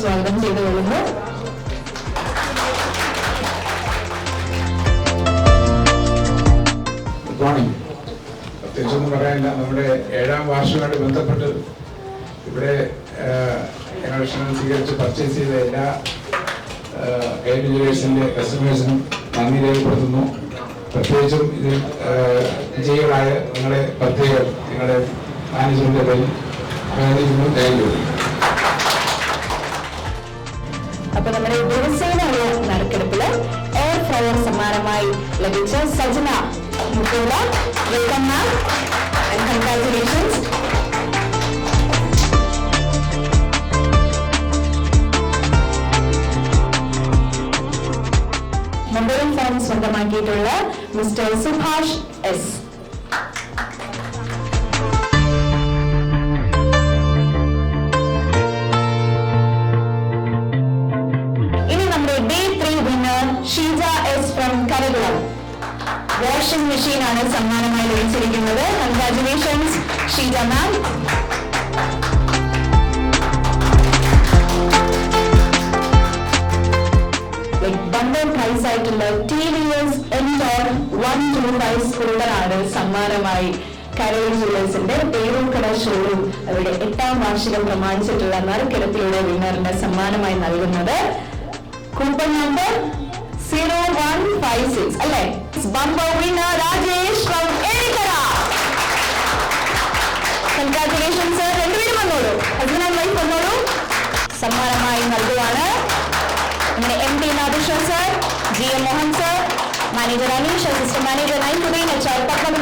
സ്വാഗതം ചെയ്തുകൊള്ളുന്നു കൊള്ളുന്നു. പ്രത്യേകിച്ചൊന്നും പറയാനില്ല. നമ്മുടെ ഏഴാം വാർഷികമായിട്ട് ബന്ധപ്പെട്ട് ഇവിടെ കൺവെൻഷൻ സ്വീകരിച്ച് പർച്ചേസ് ചെയ്ത എല്ലാ ഗൈഡ് വിജിലേഴ്സിന്റെ കസ്റ്റമേഴ്സിനും നന്ദി രേഖപ്പെടുത്തുന്നു. പ്രത്യേകിച്ചും ഇതിൽ വിജയികളായ നിങ്ങളെ പ്രത്യേകം നിങ്ങളുടെ മാനേജ്മെന്റിന്റെ പേരിൽ താങ്ക് യു അപ്പൊ നമ്മുടെ ദിവസേനയുള്ള നറുക്കെടുപ്പിൽ എയർ ഫ്രയർ സമ്മാനമായി ലഭിച്ച Sajana welcome ma'am congratulations mobile phone സ്വന്തമാക്കിയിട്ടുള്ള mister Subhash S. Washing machine ആണ് സമ്മാനമായി ലഭിച്ചിരിക്കുന്നത്. കൺഗ്രാജുലേഷൻസ് ഷീജ മാം സമ്മാനമായി കരോൾ ജുവലേഴ്സിന്റെ പേരൂക്കട ഷോറൂം അവരുടെ എട്ടാം വാർഷികം പ്രമാണിച്ചിട്ടുള്ള നറുക്കെടുപ്പിലൂടെ വിന്നറിന് സമ്മാനമായി നൽകുന്നത്. കൂപ്പൺ നമ്പർ ഫൈവ് അല്ലേ? Bumper winner Rajesh from Erikkara congratulation sir രണ്ടുപേരും വന്നോളൂ. ഹസ്ബൻഡ് ആൻഡ് വൈഫ് വന്നോളൂ. സമ്മാനമായി നൽകുവാണ്. നമ്മുടെ M T Nadeshwar sir G M Mohan sir manager Aneesh assistant manager nine കുടീൻ എച്ച് പത്മകുമാർ